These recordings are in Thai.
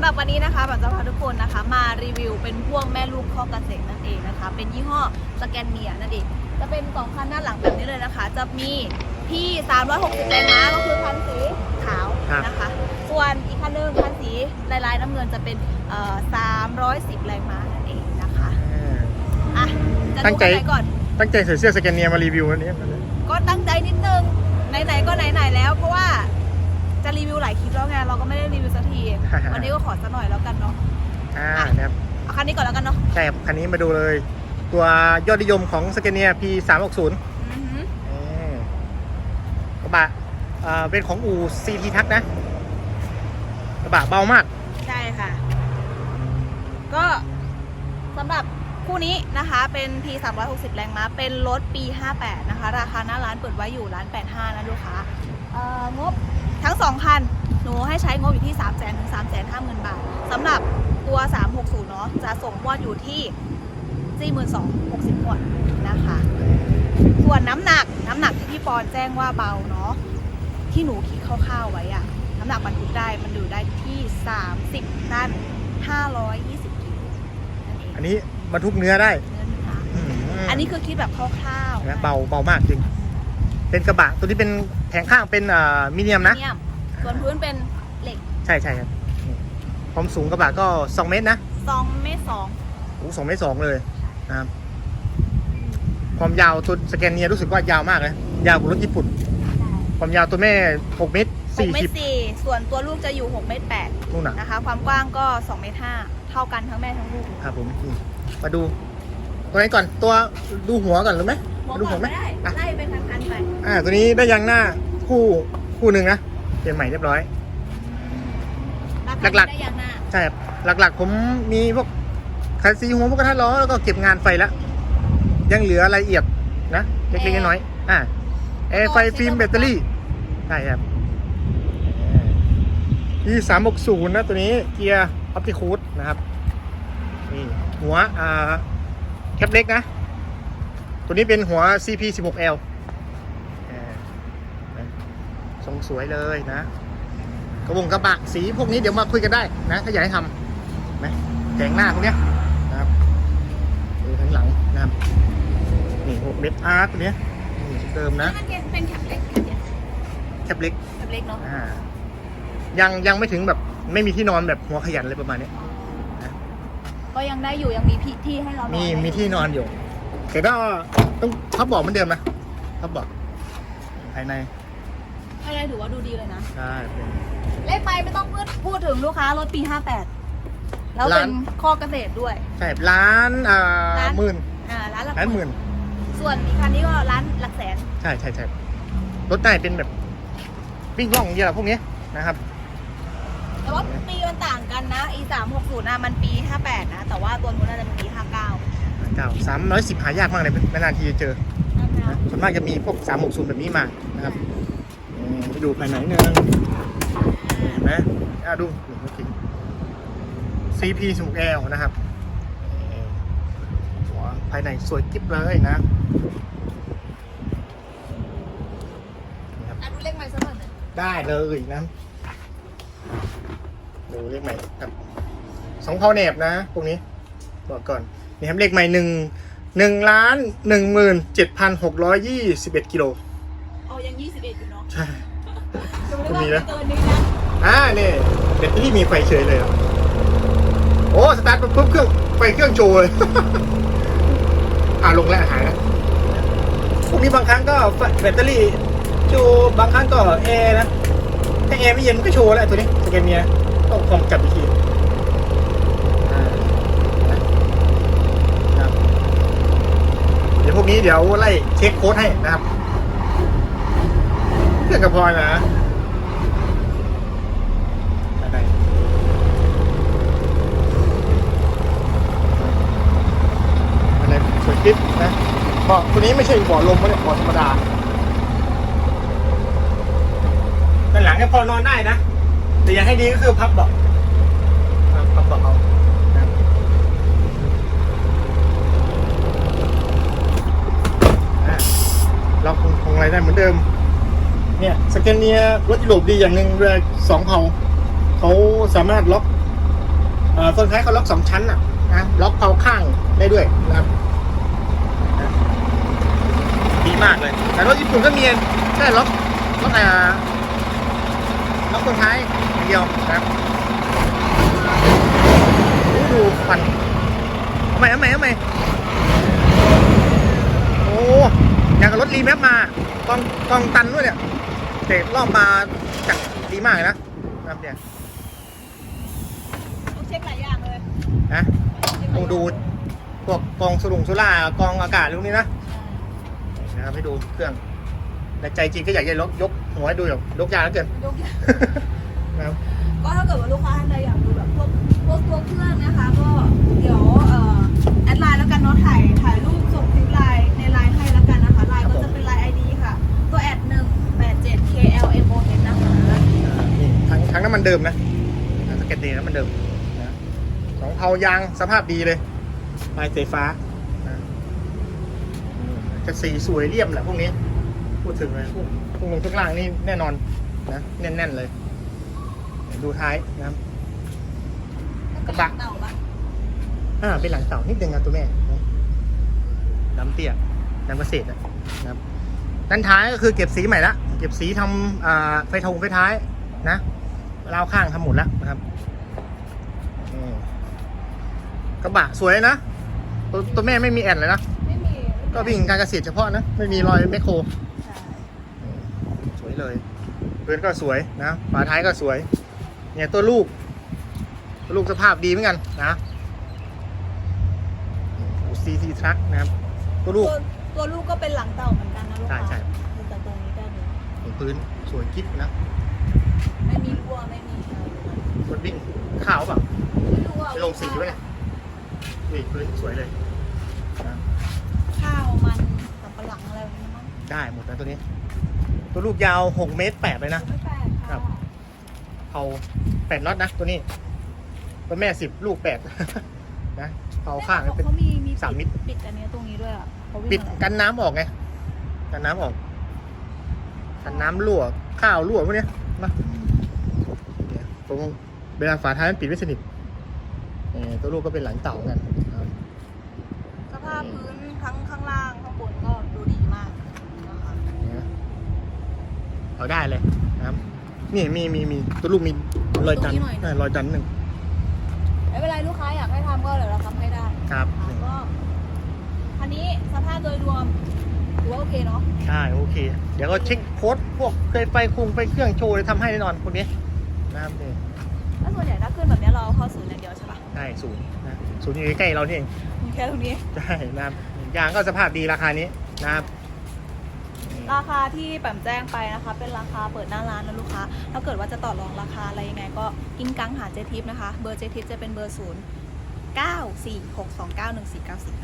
ำหรับวันนี้นะคะแบบจะพาทุกคนนะคะ มารีวิวเป็นพวกแม่ลูกข้อกเกษตรนั่นเองนะคะ เป็นยี่ห้อสแกนเนียนั่นเอง จะเป็นสองคันหน้าหลังแบบนี้เลยนะคะ จะมีที่ 360แรงม้าก็คือคันสีขาวครับนะคะ ส่วนอีกคันหนึงคันสีลายๆน้ำเงินจะเป็นเอ่อ310แรงม้านั่นเองนะคะอะจะตั้ดูงใจคันไหนก่อนตั้งใจใส่เสื้อสแกนเนียมารีวิววันนี้ ก็ตั้งใจนิดนึงไหนๆก็ไหนๆแล้วเพราะว่าจะ รีวิวหลายคลิปแล้วไงเราก็ไม่ได้รีวิวสักที วันนี้ก็ขอสักหน่อยแล้วกันเนาะอ่าอะนะครับเอาคันนี้ก่อนแล้วกันเนาะใช่ครับคันนี้มาดูเลย ตัวยอดนิยมของสแกนเนีย P 3 6 0อือหือกระบะอ่าเป็นของอู่ CT ทักนะ กระบะเบามาก ใช่ค่ะ ก็สำหรับคู่นี้นะคะเป็น P 360 แรงม้า เป็นรถปี 58 นะคะ ราคาหน้าร้านเปิดไว้อยู่ร้าน 85 นะลูกค้าเอ่องบ ทั้งสองคันหนูให้ใช้งบอยู่ที่3 0 0 0 0ถึง3 5 0 0 0 0 บาทสำหรับตัว 360 เนาะจะส่งมอดอยู่ที่ 42,060ขวดนะคะ ส่วนน้ำหนักน้ำหนักที่พี่ปอนแจ้งว่าเบาเนาะที่หนูคิดคร่าวๆไว้อะน้ำหนักบรรทุกได้มันอยู่ได้ที่ 30ตัน520กิโลนั่นเองอันนี้บรรทุกเนื้อได้เนื้อเนื้ออืมอันนี้คือคิดแบบคร่าวๆนะเบาเบามากจริง เป็นกระบะตัวนี้เป็น แผงข้างเป็นอ่ามิเนียมนะเยมส่วนพื้นเป็นเหล็กใช่ใช่ครับนี่ความสูงกระบะก็ 2 เมตรนะ2เมตร2โอ้สองเมตรสองเลยนะครับความยาวตัวสแกนเนียรู้สึกว่ายาวมากเลยยาวกว่ารถญี่ปุ่น ความยาวตัวแม่ 6 เมตร6เมตร40 4ส่วนตัวลูกจะอยู่6เมตร8นู่นน่ะนะคะ ความกว้างก็2เมตร5เท่ากันทั้งแม่ทั้งลูก ครับผมนี่มาดู ตัวไหนก่อนตัวดูหัวก่อนหรือไหมหัว ดูก่หัอวนไหมไม่ได้อะไล่เป็นคันๆไปอ่า ตัวนี้ได้ยางหน้าคู่คู่หนึ่งนะเปลี่ยนใหม่เรียบร้อย หลักๆ ได้ยังหน้าใช่ครับหลักๆ ผมมีพวกคันซีหัวพวกกระทะล้อแล้วก็เก็บงานไฟแล้วยังเหลือรายละเอียดนะเล็กๆน้อยๆอ่าแอร์ไฟฟิล์มแบตเตอรี่ใช่ครับที่สามหกศูนย์นะตัวนี้เกียร์ออปติคูดนะครับนี่หัวอ่าแคปเล็กนะ ตัวนี้เป็นหัว CP 1 6 L อ่าทรงสวยเลยนะ กระบงกระบะสีพวกนี้เดี๋ยวมาคุยกันได้นะถ้าอยากให้ทำนะแกงหน้าพวกเนี้ยนะครับดูทั้งหลังนะครับนี่หกเม็ดอาร์ตตัวเนี้ยนี่เติมนะมันเป็นเป็นแคปเล็กแคปเล็กแคปเล็กเนาะอ่ายังยังไม่ถึงแบบไม่มีที่นอนแบบหัวขยันอะไรประมาณเนี้ยก็ยังได้อยู่ยังมีที่ที่ให้เรานอนมีได้มีที่นอนอยู่ แต่ก็ต้องพับเบอกเหมือนเดิมนะพับเบอกภายในอะไรถือว่าดูดีเลยนะ ใช่เป็น เลขไปไม่ต้องพูดพูดถึงลูกค้ารถปี 58 แล้วเป็นร้านข้อเกษตรด้วย ใช่ร้านอ่าร้าน หมื่นอ่าร้านหลักร้านหมื่นส่วนอีกคันนี้ก็ร้านหลักแสนใช่ใช่ใช่รถได้เป็นแบบวิ่งล่องอย่างเงี้ยแหละพวกเนี้ยนะครับ แต่ว่าปีมันต่างกันนะอี360นะมันปี 58 นะ แต่ว่าตัวนู้นน่าจะเป็นปี 59 เก้าสามร้อยสิบหายากมากเลยนานๆทีจะเจอนะส่วนมากจะมีพวกสามหกศูนย์แบบนี้มานะครับอืมไปดูภายในหนึงเห็นไหมอะดูนี่เมื่อกี้ CP สูงแอลนะครับนี่หัวภายในสวยกิ๊บเลยนะนี่ครับอะดูเลขใหม่สักหน่อยหนึ่งได้เลยนะดูเลขใหม่ครับสองเผาเนบนะพวกนี้บอกก่อน นี่ครับเลขใหม่หนึ่งหนึ่งล้านหนึ่งหมื่นเจ็ดพันหกร้อยยี่สิบเอ็ดกิโลอ๋อยัง21อยู่เนาะใช่ดูก็มีแล้นะวเกินนี้นะอ่าเนี่ยเด็กที่มีไฟเฉยเลยเหรอโอ้สตาร์ทปุ๊บเครื่องไฟเครื่องโชว์เลยอ่าลงแล้วหายแล้วพวกนี้บางครั้งก็ไฟแบตเตอรี่โชว์บางครั้งก็แอร์นะถ้าแอร์ไม่เย็นมันก็โชว์แล้วตัวนี้สแกนเนียต้องคอมจับอีกทีอ่านะครับเดี๋ย วพวกนี้เดี๋ยวไล่เช็คโค้ดให้นะครับเครื่องกระพอยนะได้อะไรสวยกิ๊บนะเบาะตัวนี้ไม่ใช่เบาะลมไม่ใช่เบาะธรรมดาด้านหลังเนี่ยพอนอนได้นะ แต่อย่างให้ดีก็คือพับเบาะครับพับเบาะเอานะครับอะ เราคงคงอะไรได้เหมือนเดิม เนี่ยสแกนเนียรถยุโรปดีอย่างหนึ่งเรือสองเผาเขาสามารถล็อกเออเฟืองท้ายเขาล็อกสองชั้นอะนะล็อกเผาข้างได้ด้วยนะครับดีมากเลย แต่รถญี่ปุ่นก็มีแค่ล็อกล็อกอ่าล็อกเฟืองท้ายอย่างเดียวนะครับดูฟันเอาใหม่เอาใหม่เอาใหม่โอ้ อย่างกับรถรีแมปมากองกองตันด้วยเนี่ยเตะรอบมาจากดีมากเลยนะนะครับเนี่ยต้องเช็คหลายอย่างเลยนะต้องดูพวกกองสลุงสุรากองอากาศพวกนี้นะนะครับให้ดูเครื่องแต่ใจจริงก็อยากจะยกยกหัวให้ดูแบบยกยากแล้วเกินยกอย่างนะครับก็ถ้าเกิดว่าลูกค้าท่านใดอยากดูแบบพวกพวกตัวเครื่องนะคะ ก็เดี๋ยวเอ่อ งทั้งน้ำมันเดิมนะสเก็ตเดย์น้ำมันเดิมนะสองเผายางสภาพดีเลยลายสีฟ้านะอืมจะสีสวยเรียบแหละพวกนี้ พูดถึงเลยพวกพวกลงทุกล่างนี่แน่นอนนะแน่นๆเลย ดูท้ายนะครับกระบะเต่าปะอ่าเป็นหลังเต่านิดนึงนะตัวแม่นะดำเตี้ยดำเกษตรอะนะครับด้านท้ายก็คือเก็บสีใหม่ละ เก็บสีทำอ่าไฟทงไฟท้ายนะ ราวข้างทำหมดแล้วนะครับนี่กระบะสวยนะ ตัวตัวแม่ไม่มีแอนเลยนะไม่มีก็วิ่งการเกษตรเฉพาะนะ ไม่มีรอยแมคโครใช่สวยเลยพื้นก็สวยนะฝาท้ายก็สวย เนี่ยตัวลูก ตัวลูกสภาพดีเหมือนกันนะซีซีทรัคนะครับ ตัวลูก ตัวตัวลูกก็เป็นหลังเต่าเหมือนกันนะลูกค้าใช่ใช่ดูจากตรงนี้ได้เลยพื้นสวยกิ๊บนะ ไม่มี รั่วไม่มีอะไรเลยรถวิ่งข้าวเปล่าไม่รู้ว่าไปลงสีไว้เนี่ยนี่พื้นสวยเลยนะข้าวมันสับปะหลังอะไรแบบนี้มั้งได้หมดนะตัวนี้ ตัวลูกยาว 6 เมตรแปดเลยนะ ไม่แปลกครัค่ะบ เผาแปดน็อตนะ ตัวนี้ ตัวแม่สิบลูกแปดนะเผาข้างเป็น เขามีมีสามมิตร ปิดอันเนี้ยตรงนี้ด้วยอะเขาวิ่งปิดอะไรกันน้ำออกไง กันน้ำออก กันน้ำรั่ว ข้าวรั่วพวกเนี้ยมาเนี่ย ตรงเวลาฝาท้ายมันปิดไม่สนิทเออตัวลูกก็เป็นหลังเต่ากันครับสภาพพื้นทั้งข้างล่างข้างบนก็ดูดีมากนะคะเนี่ยเอาได้เลยนะครับนี่มีมีมีตัวลูกมีรอยดันเออรอยดันหนึ่งไม่เป็นไรลูกค้าอยากให้ทำก็เดี๋ยวเราทำให้ได้ครับนะคะก็อันนี้สภาพโดยรวมถือว่าโอเคเนาะใช่โอเค เดี๋ยวก็เช็คโค้ดพวกเคยไฟคุงไฟเครื่องโชว์เลยทำให้แน่นอนคนนี้ นะครับนี่แล้วส่วนใหญ่ถ้าขึ้นแบบเนี้ยเราเอาเข้าศูนย์อย่างเดียวใช่ปะได้ศูนย์นะศูนย์อยู่ใกล้ๆเรานี่เองมีแค่ตรงนี้ ใช่นะครับยางก็สภาพดีราคานี้นะครับราคาที่แปมแจ้งไปนะคะ เป็นราคาเปิดหน้าร้านนะลูกค้า ถ้าเกิดว่าจะต่อรองราคาอะไรยังไง ก็กินกังหาเจทิปนะคะ เบอร์เจทิปจะเป็นเบอร์ศูนย์เก้าสี่หกสองเก้าหนึ่งสี่เก้าสี่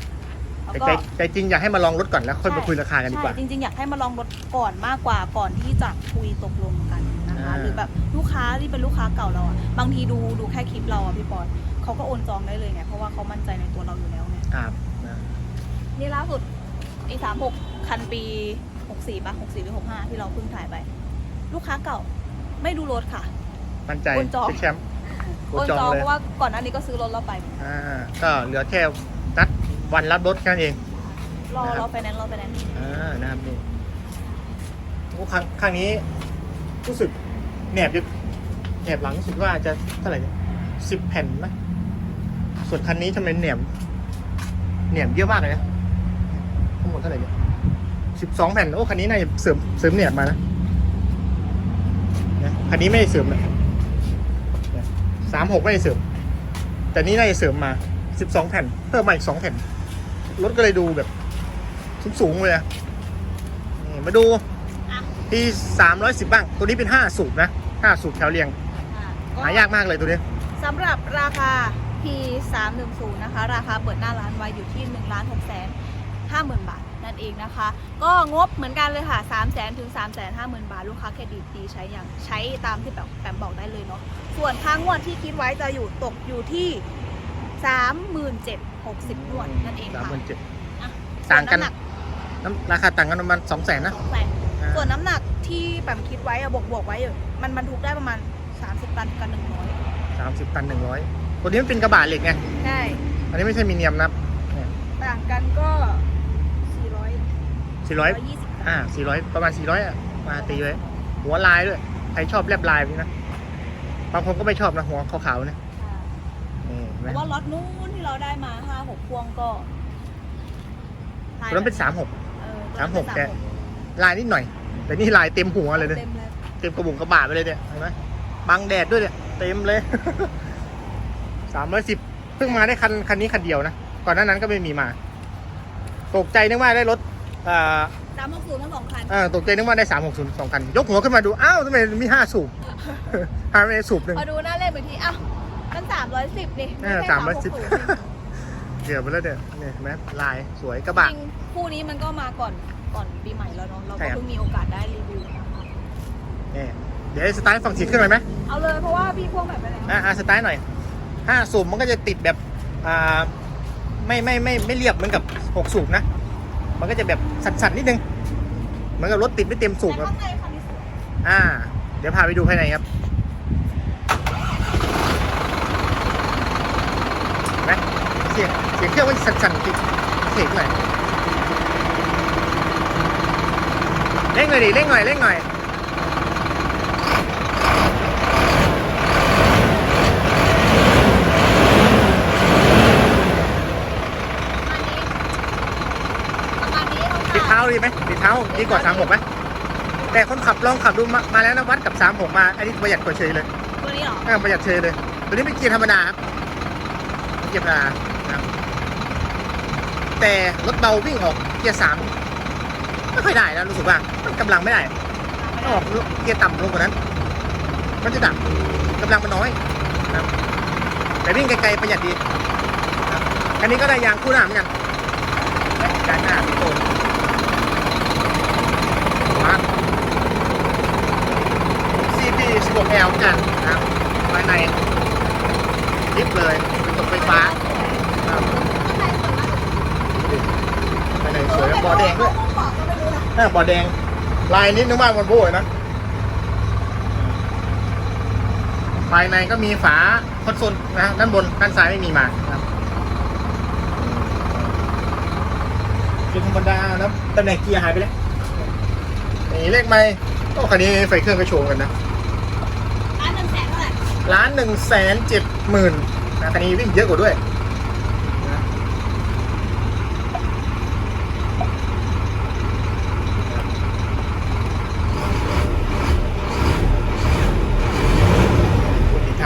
แล้วแต่ก็ ใจใจจริงอยากให้มาลองรถก่อนแล้วค่อยมาคุยราคากันดีกว่า ใช่จริงๆ อยากให้มาลองรถก่อนมากกว่าก่อนที่จะคุยตกลงกันนะคะอ่า หรือแบบลูกค้าที่เป็นลูกค้าเก่าเราอะบางทีดูดูแค่คลิปเราอะพี่ปอนเขาก็โอนจองได้เลยไงเพราะว่าเขามั่นใจในตัวเราอยู่แล้วไงครับนะนี่ล่าสุดอีสามหกคันปีหกสี่ปะหกสี่หรือหกห้าที่เราเพิ่งถ่ายไป ลูกค้าเก่า ไม่ดูรถค่ะ มั่นใจโอนจองเช็คแชมป์โอโอนจองจองเลเพยราะว่าก่อนหน้านี้ก็ซื้อรถเราไปอ่าก็เหลือแค่นัดวันรับรถแค่นั้นเองรอนะครับรอไฟแนนซ์รอไฟแนนซ์อ่านะครับนี่โอ้ครั้งครั้งนี้รู้สึก แหนบจะแหนบหลังรู้สึกว่าจะเท่าไหร่เนี่ยสิบแผ่นนะส่วนคันนี้ทำไมแหนบแหนบเยอะมากเลยนะทั้งหมดเท่าไหร่เนี่ยสิบสองแผ่นโอ้คันนี้น่าจะเสริมเสริมแหนบมานะนะคันนี้ไม่ได้เสริมนะสามหกไม่ได้เสริม แต่นี่น่าจะเสริมมาสิบสองแผ่น เพิ่มมาอีกสองแผ่นรถก็เลยดูแบบสูงๆเลยอะนี่มาดูอะที่สามร้อยสิบบ้าง ตัวนี้เป็นห้าสูบนะ ห้าสูบแถวเรียงอะหายากมากเลยตัวนี้สำหรับราคา P 3 1 0นะคะ ราคาเปิดหน้าร้านไว้อยู่ที่1ล้าน6แสน50,000 บาท นั่นเองนะคะ ก็งบเหมือนกันเลยค่ะ 3 0 0 0 0 0ถึง3 5 0 0 0 0 บาท ลูกค้าเครดิตดีใช้อย่างใช้ตามที่แบบแปมบอกได้เลยเนาะ ส่วนค่างวดที่คิดไว้จะอยู่ตกอยู่ที่37,60งวดนั่นเองสามค่ะหมื่นเจ็ดอะต่างกันส่วำหนักน้ำราคาต่างกันประมาณสองแสนนะ สองแสนส่วนน้ำหนัก ที่แปมคิดไว้อะบวกบวกๆไว้อยู่มันบรรทุกได้ประมาณ 30 ตันกับ100สามสิบตันหนึ่งร้อยตัวนี้มันเป็นกระบะเหล็กไง ใช่อันนี้ไม่ใช่มีเนียมนะครับต่างกันก็ 400 สี่ร้อย120อ่าสี่ร้อยประมาณสี่ร้อยอะ มาตีไว้ หัวลายด้วย ใครชอบแลบลายแบบนี้นะ บางคนก็ไม่ชอบนะหัวขาวๆเนี่ยนี่เห็นเพไหมราะว่าล็อตนู้นที่เราได้มา 5 6พวงก็ตัวนั้นเป็นสามหก เออสามหกตัวแกนั้นเป็นลายนิดหน่อย แต่นี่ลายเต็มหัวเลยเนี่ยเต็มเลยเต็มกระบุงกระบะไปเลยเนี่ยเห็นไหมบังแดดด้วยเนี่ยเต็มเลยสามร้อยสิบเพิ่งมาได้คันคันนี้คันเดียวนะก่อนหน้านั้นก็ไม่มีมา ตกใจนึกว่าได้รถอ่าสามหกศูนย์ทั้งสองคันอ่าตกใจนึกว่าได้สามหกศูนย์สองคัน ยกหัวขึ้นมาดู อ้าวทำไมมีห้าสูบหาไม่ได้สูบหนึ่งพอดูหน้าเลขอีกทีอ้าวมัน310ดิเออไใช่สามร้อยสิบ360เกือบไปแล้วเนี่ยเนี่ยเห็นไหมลายสวยกระจบะริงคู่นี้มันก็มาก่อน ก่อนปีใหม่แล้วเนาะเราใช่ก็ครับเพิ่งมีโอกาสได้รีวิวนะคะเนี่ยเดี๋ยวสไตล์ฝั่งสีขึ้นหน่อยไหมเอาเลยเพราะว่าพี่พ่วงแบบไปแล้วอ่าอ่าสไตล์หน่อยห้าสูบมันก็จะติดแบบอ่าไม่ไม่ไม่ไม่เรียบเหมือนกับหกสูบนะ มันก็จะแบบสั่นๆนิดนึงเหมือนกับรถติดไม่เต็มสูบแต่ครับข้างในคันนี้สวยอ่า เดี๋ยวพาไปดูภายในครับเห็นไหมเสียงเสียงเครื่องมันสั่นๆติดเสียงหน่อย เร่งหน่อยดิเร่งหน่อยเร่งหน่อยประมาณนี้ประมาณนี้ติดเท้าดีไหมติดเท้าดีกว่าสามหกไหมแต่คนขับลองขับดูมามาแล้วนะวัดกับสามหกมา อันนี้ประหยัดกว่าเฉยเลยตัวนี้เหรอเออประหยัดเฉยเลยตัวนี้เป็นเกียร์ธรรมดาครับเป็นเกียร์ธรรมดานะครับแต่รถเบาวิ่งออกเกียร์สาม ไม่ค่อยได้นะรู้สึกว่ามันกำลังไม่ได้ต้องออกเกียร์ต่ำลงกว่านั้น มันจะดับกำลังมันน้อยนะแต่วิ่งไกลๆประหยัดดีครับอันนี้ก็ได้ยางคู่หน้าเหมือนกันด้านหน้าพี่โตมา CP 16L กันนะครับภายในลิฟเลยเป็นกไฟฟ้าครับภายในสวยบอแดงด้วย หน้าบอแดง ลายนิดนึงมากมันโบ้ยนะภายในก็มีฝาคอนโซลนะฮะด้านบนด้านซ้ายไม่มีมานะครับเกียร์ธรรมดานะตำแหน่งเกียร์หายไปแล้วนี่เลขไม่ก็คันนี้ไฟเครื่องก็โชว์กันนะอันหนึ่งแสนเท่าไหร่ล้านหนึ่งแสนเจ็ดหมื่นนะคันนี้วิ่งเยอะกว่าด้วยนะ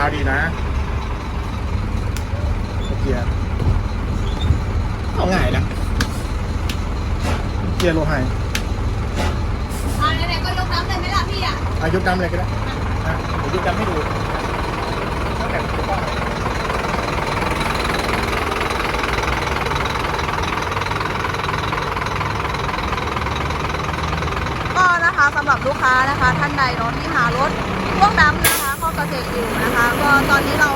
าดีนะเกียร์เอาง่ายนะเกียร์โลไฮอ่าไหนๆก็ยกน้ำเลยไหมล่ะพี่อะอายุดำเลยก็ได้อะเดี๋ยวยุดำให้ดูตั้งแต่ถูกต้องก็นะคะสำหรับลูกค้านะคะ ท่านใดเนาะที่หารถพ่วงดำนะ กษตรอยู่นะคะ ก็ตอนนี้เรา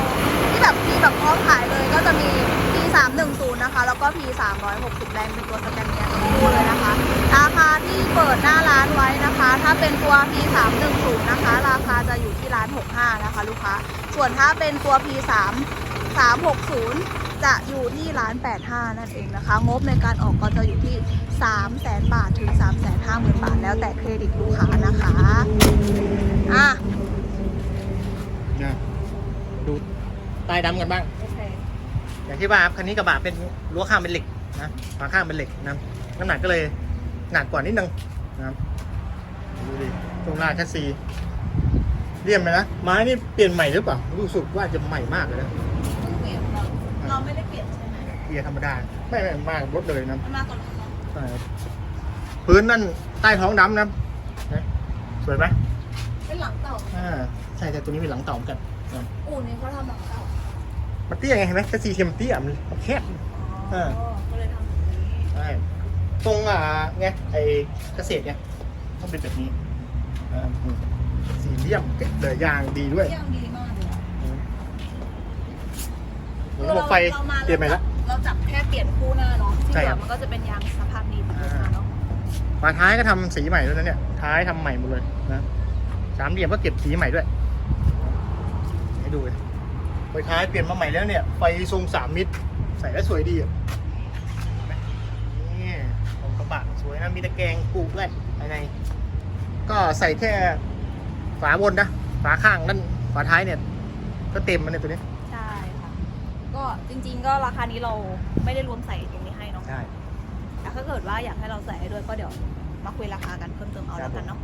ที่แบบมีแบบพร้อมขายเลยก็จะมี P 3 1 0นะคะ แล้วก็ P 3 6 0แรงเป็นตัวสแกนเนียทั้งคู่เลยนะคะ ราคาที่เปิดหน้าร้านไว้นะคะ ถ้าเป็นตัว P 3 1 0นะคะ ราคาจะอยู่ที่ร้าน65นะคะ ลูกค้า ส่วนถ้าเป็นตัว P 3 360จะอยู่ที่ร้าน 85 นั่นเองนะคะ งบในการออกก็จะอยู่ที่ 3 0 0แสนบาท ถึง 3 5 0 0 0 0 บาท แล้วแต่เครดิตลูกค้านะคะ อะ ดูใต้ดำกันบ้าง โอเคอย่างที่ว่าครับคันนี้กระบะเป็นรั้วข้างเป็นเหล็กนะฝาข้างเป็นเหล็กนะน้ำหนักก็เลยหนักกว่านิดนึงนะครับดูดิตรงล่างแคสซีเลี่ยมไหมนะไม้นี่เปลี่ยนใหม่หรือเปล่ารู้สึกว่าจะใหม่มากเลยนะเปลี่ยนเราเราไม่ได้เปลี่ยนใช่ไหมเกียร์ธรรมดาไม่ไม่มากรถเลยนะมันมาก่อนเราเนาะใช่ครับพื้นนั่นใต้ท้องดำนะนะสวยไหมเป็นหลังเต่า อ่าใช่แต่ตัวนี้เป็นหลังเต่าเหมือนกันนะ อู่นี้เขาทำหลังเต่ามันเตี้ยไงเห็นไหมแคสซีเทียมเตี้ยมันแคบเออก็เลยทำแบบนี้ใช่ตรงอ่าไงไอเกษตรไงต้องเป็นแบบนี้อ่าอืมสี่เหลี่ยมเก็บเลยยางดีด้วยเที่ยงดีมากเลยอะอืมระบบไฟรามาเปลี่ยนใหม่ละ เราจับแค่เปลี่ยนคู่หน้าเนาะที่ใช่เหลืครัอบ มันก็จะเป็นยางสภาพดีเหมือนเดิมเนาะฝาท้ายก็ทำสีใหม่ด้วยนะเนี่ยท้ายทำใหม่หมดเลยนะสามเหลี่ยมก็เก็บสีใหม่ด้วย ให้ดูเลยไฟท้ายเปลี่ยนมาใหม่แล้วเนี่ย ไฟทรงสามมิตร ใส่แล้วสวยดีอะเห็นไหมนี่ของกระบะสวยนะ มีตะแกรงปลูกด้วยภายใน ก็ใส่แค่ฝาบนนะ ฝาข้างนั่นฝาท้ายเนี่ย ก็เต็มมันเนี่ยตัวนี้ ใช่ค่ะ ก็จริง ๆ ก็ราคานี้เราไม่ได้รวมใส่ตรงนี้ให้เนาะใช่แต่ถ้าเกิดว่าอยากให้เราใส่ให้ด้วยก็เดี๋ยวมาคุยราคากันเพิ่มเติมเอาแล้วกันเนาะ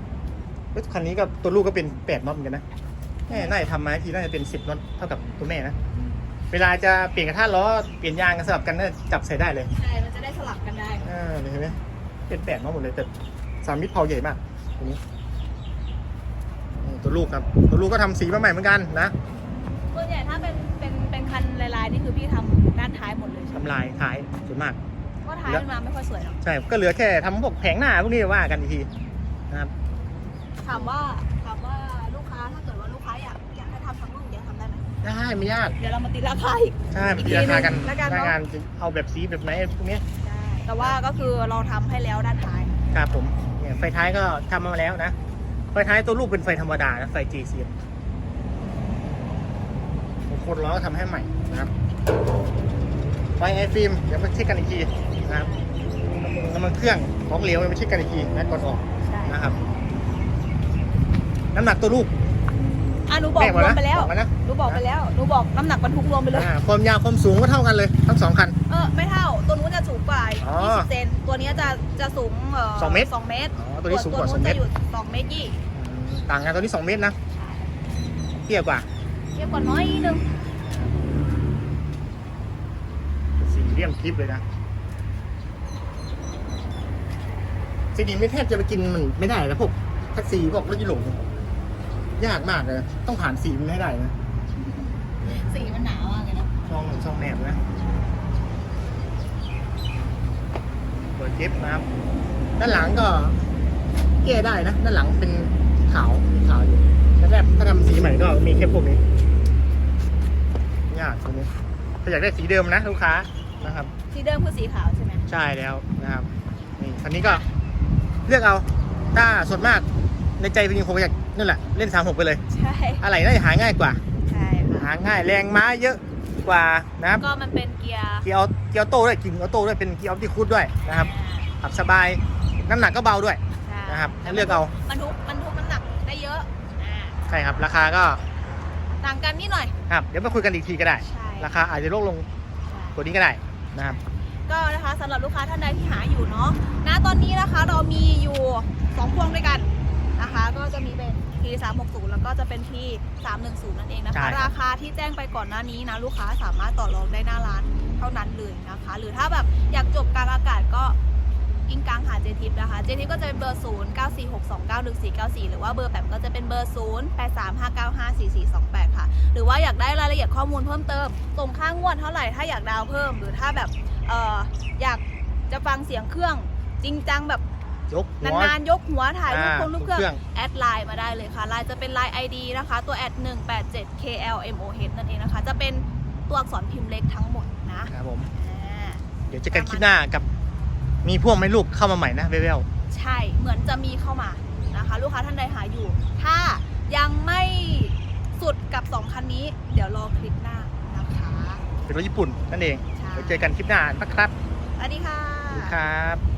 รถคันนี้ก็ตัวลูกก็เป็นแปดน็อตเหมือนกันนะ แม่น่าจะทำมาทีน่าจะเป็นสิบน็อตเท่ากับตัวแม่นะ เวลาจะเปลี่ยนกระทะล้อเปลี่ยนยางกันสลับกันน่าจะจับใส่ได้เลยใช่ มันจะได้สลับกันได้ อ่าเห็นไหมเป็นแปดน็อตหมดเลยแต่สามมิตรเผาใหญ่มากตัวนี้นี่ตัวลูกครับ ตัวลูกก็ทำสีมาใหม่เหมือนกันนะส่วนใหญ่ถ้าเป็นเป็นเป็นคันลายๆนี่คือพี่ทำด้านท้ายหมดเลยใช่ไหมทำลายท้ายส่วนมากก็ท้ายมันมาไม่ค่อยสวยเนาะใช่ก็เหลือแค่ทำพวกแผงหน้าพวกนี้ว่ากันอีกทีนะครับถามว่าถามว่า ไหมได้ไม่ยาก เดี๋ยวเรามาตีราคาอีก ใช่อีมีกทีราคากันหนึ่งแล้วกันหน้าเนอะงานจะเอาแบบสีแบบไหนพวกนี้ได้แต่ว่าก็คือเราทำให้แล้วด้านท้าย ครับผมเนี่ยไฟท้ายก็ทำมาแล้วนะ ไฟท้ายตัวลูกเป็นไฟธรรมดานะไฟ JC โคนล้อก็ทำให้ใหม่นะครับ ไฟไอฟิล์มเดี๋ยวมาเช็คกันอีกทีนะครับน้ำมันเครื่องของเหลวมาเช็คกันอีกทีนะก่อนออก ใช่ นะครับน้ำหนักตัวลูก อะหนูบอกแม่รบอกวมนะไปแล้วบอกมานะหนูบอกไปแล้ว หนูบอกน้ำหนักบรรทุกรวมไปเลย อ่าความยาวความสูงก็เท่ากันเลย ทั้งสองคัน เออไม่เท่า ตัวนู้นจะสูงกว่าอ๋อ20เซน ตัวนี้จะจะสูงเอ่อสองเมตร สองเมตรอ๋อตัวนี้สูงกว่าตัสวองนู้นเมจะตรอยู่สองเมตรยี่อืมต่างกันตัวนี้สองเมตรนะเทียบกว่าเทียบกว่าน้อยนิดนึงสีเรียมคลิปเลยนะซีดีไม่แทบจะไปกินมันไม่ได้แล้วพวกแท็กซี่พวกรถยุโรป ยากมากเลยนะต้องผ่านสีมันให้ได้นะสีมันหนาวมากเลยนะช่องช่องแนบนะเปิดคลิปนะครับ ด้านหลังก็แก้ได้นะ ด้านหลังเป็นขาวมีขาวอยู่แล้วแบบถ้าทำสีใหม่ก็มีแค่พวกนี้ยากตรงนี้ถ้าอยากได้สีเดิมนะลูกค้านะครับ สีเดิมคือสีขาวใช่ไหมใช่แล้วนะครับนี่คันนี้ก็เลือกเอาถ้าส่วนมาก ในใจจริงๆผมอยากนั่นแหละเล่นสามหกไปเลย ใช่อะไรน่าจะหาง่ายกว่า ใช่ค่ะหาง่ายแรงม้าเยอะกว่านะครับก็มันเป็นเกียร์เกียร์เอาเกียร์ออโต้ด้วยกิ่งออโต้ด้วยเป็นเกียร์ออปติคูดด้วยนะครับขับสบายน้ำหนักก็เบาด้วยใช่นะครับให้เลือกเอาบรรทุกบรรทุกน้ำหนักได้เยอะอ่าใช่ครับ ราคาก็ต่างกันนิดหน่อย ครับเดี๋ยวมาคุยกันอีกทีก็ได้ ใช่ ราคาอาจจะลดลงใช่ กว่านี้ก็ได้นะครับ ก็นะคะสำหรับลูกค้าท่านใดที่หาอยู่เนาะณตอนนี้นะคะเรามีอยู่ 2 พวงด้วยกัน นะคะ ก็จะมีเป็น P 3 6 0แล้วก็จะเป็น P 3 1 0นั่นเองนะใช่คะครับราคาที่แจ้งไปก่อนหน้านี้นะ ลูกค้าสามารถต่อรองได้หน้าร้านเท่านั้นเลยนะคะ หรือถ้าแบบอยากจบกลางอากาศก็กิ้งกลางหาเจทิปนะคะ เจทิปก็จะเป็นเบอร์ 0 9 4 6 2 9 1 4 9 4 หรือว่าเบอร์แปมก็จะเป็นเบอร์ 0 8 3 5 9 5 4 4 2 8 ค่ะ หรือว่าอยากได้รายละเอียดข้อมูลเพิ่มเติมส่งค่างวดเท่าไหร่ถ้าอยากดาวน์เพิ่ม หรือถ้าแบบเอออยากจะฟังเสียงเครื่องจริงจังแบบ ยกหัวนานๆยกหัวถ่ายรูปอ่าคงรูปเครื่องเครื่องแอดไลน์มาได้เลยค่ะไลน์จะเป็นไลน์ ID นะคะ ตัวแอด187 KLMOH นั่นเองนะคะ จะเป็นตัวอักษรพิมพ์เล็กทั้งหมดนะครับผมอ่าเดี๋ยวเจะกันคลิปหน้ากับมีพวกไหม่ลูกเข้ามาใหม่นะเวลใช่เหมือนจะมีเข้ามานะคะ ลูกค้าท่านใดหาอยู่ ถ้ายังไม่สุดกับ 2 คันนี้ เดี๋ยวรอคลิปหน้านะคะเป็นรถญี่ปุ่นนั่นเองใช่เดี๋ยวเจอกันคลิปหน้านะครับสวัสดีค่ะครับ